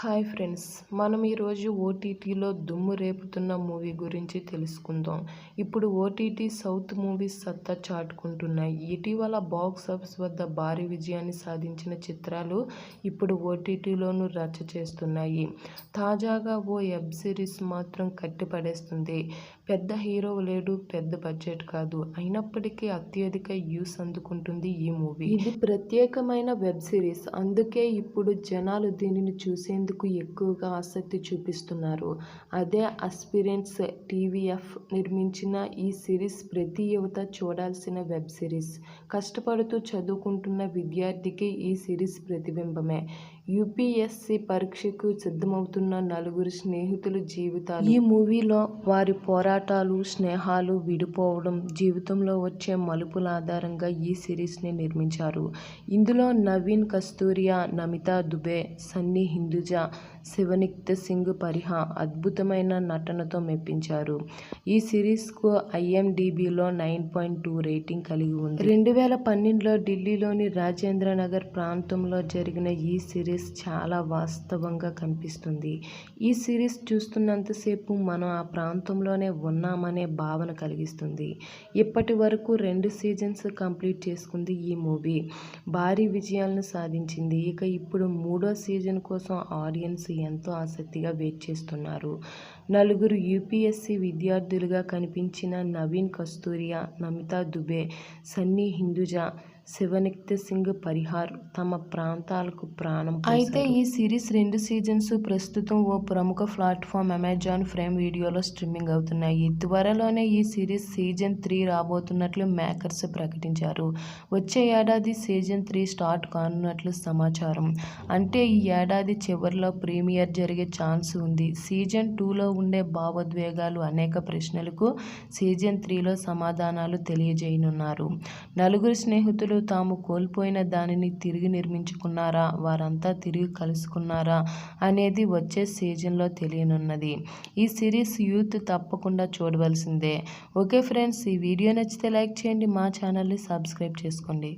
Hi friends మనం ఈరోజు ఓటీటీలో దుమ్ము రేపుతున్న మూవీ గురించి తెలుసుకుందాం. ఇప్పుడు ఓటీటీ సౌత్ మూవీస్ సత్తా చాటుకుంటున్నాయి. ఇటీవల బాక్స్ ఆఫీస్ వద్ద భారీ విజయాన్ని సాధించిన చిత్రాలు ఇప్పుడు ఓటీటీలోనూ రచ్చ చేస్తున్నాయి. తాజాగా ఓ వెబ్ సిరీస్ మాత్రం కట్టిపడేస్తుంది. పెద్ద హీరో లేడు పెద్ద బడ్జెట్ కాదు. అయినప్పటికీ అత్యధిక యూస్ అందుకుంటుంది ఈ మూవీ. ఇది ప్రత్యేకమైన వెబ్ సిరీస్. అందుకే ఇప్పుడు జనాలు దీనిని చూసేందుకు ఎక్కువగా ఆసక్తి చూపిస్తున్నారు? అదే అస్పిరెంట్స్ టీవీఎఫ్ నిర్మించిన ఈ సిరీస్ ప్రతి యువత చూడాల్సిన వెబ్ సిరీస్. కష్టపడుతూ చదువుకుంటున్న విద్యార్థికి ఈ సిరీస్ ప్రతిబింబమే. యూపీఎస్సీ పరీక్షకు సిద్ధమవుతున్న నలుగురు స్నేహితుల జీవితాలు. ఈ మూవీలో వారి పోరాటాలు స్నేహాలు విడిపోవడం జీవితంలో వచ్చే మలుపుల ఆధారంగా ఈ సిరీస్ని నిర్మించారు. ఇందులో నవీన్ కస్తూరియా నమితా దుబే సన్నీ హిందూజా శివనిక్త సింగ్ పరిహా అద్భుతమైన నటనతో మెప్పించారు. ఈ సిరీస్కు ఐఎండిబిలో నైన్ పాయింట్ టూ రేటింగ్ కలిగి ఉంది. రెండు వేల పన్నెండులో ఢిల్లీలోని రాజేంద్ర నగర్ ప్రాంతంలో జరిగిన ఈ సిరీస్ చాలా వాస్తవంగా కనిపిస్తుంది. ఈ సిరీస్ చూస్తున్నంతసేపు మనం ఆ ప్రాంతంలోనే ఉన్నామనే భావన కలిగిస్తుంది. ఇప్పటి వరకు రెండు సీజన్స్ కంప్లీట్ చేసుకుంది ఈ మూవీ. భారీ విజయాలను సాధించింది. ఇక ఇప్పుడు మూడో సీజన్ కోసం ఆడియన్స్ ఎంతో ఆసక్తిగా వెయిట్ చేస్తున్నారు. నలుగురు యూపీఎస్సీ విద్యార్థులుగా కనిపించిన నవీన్ కస్తూరియా నమితా దుబే సన్నీ హిందూజా శివనిక్త సింగ్ పరిహార్ తమ ప్రాంతాలకు ప్రాణం అయితే ఈ సిరీస్ రెండు సీజన్స్ ప్రస్తుతం ఓ ప్రముఖ ప్లాట్ఫామ్ అమెజాన్ ఫ్రేమ్ వీడియోలో స్ట్రీమింగ్ అవుతున్నాయి. త్వరలోనే ఈ సిరీస్ సీజన్ త్రీ రాబోతున్నట్లు మేకర్స్ ప్రకటించారు. వచ్చే ఏడాది సీజన్ త్రీ స్టార్ట్ కానున్నట్లు సమాచారం. అంటే ఈ ఏడాది చివరిలో ప్రీమియర్ జరిగే ఛాన్స్ ఉంది. సీజన్ టూలో ఉండే భావోద్వేగాలు అనేక ప్రశ్నలకు సీజన్ త్రీలో సమాధానాలు తెలియజేయనున్నారు. నలుగురు స్నేహితులు తాము కోల్పోయిన దానిని తిరిగి నిర్మించుకున్నారా? వారంతా తిరిగి కలుసుకున్నారా? అనేది వచ్చే సీజన్లో తెలియనున్నది. ఈ సిరీస్ యూత్ తప్పకుండా చూడవలసిందే. ఓకే ఫ్రెండ్స్ ఈ వీడియో నచ్చితే లైక్ చేయండి మా ఛానల్ని సబ్స్క్రైబ్ చేసుకోండి.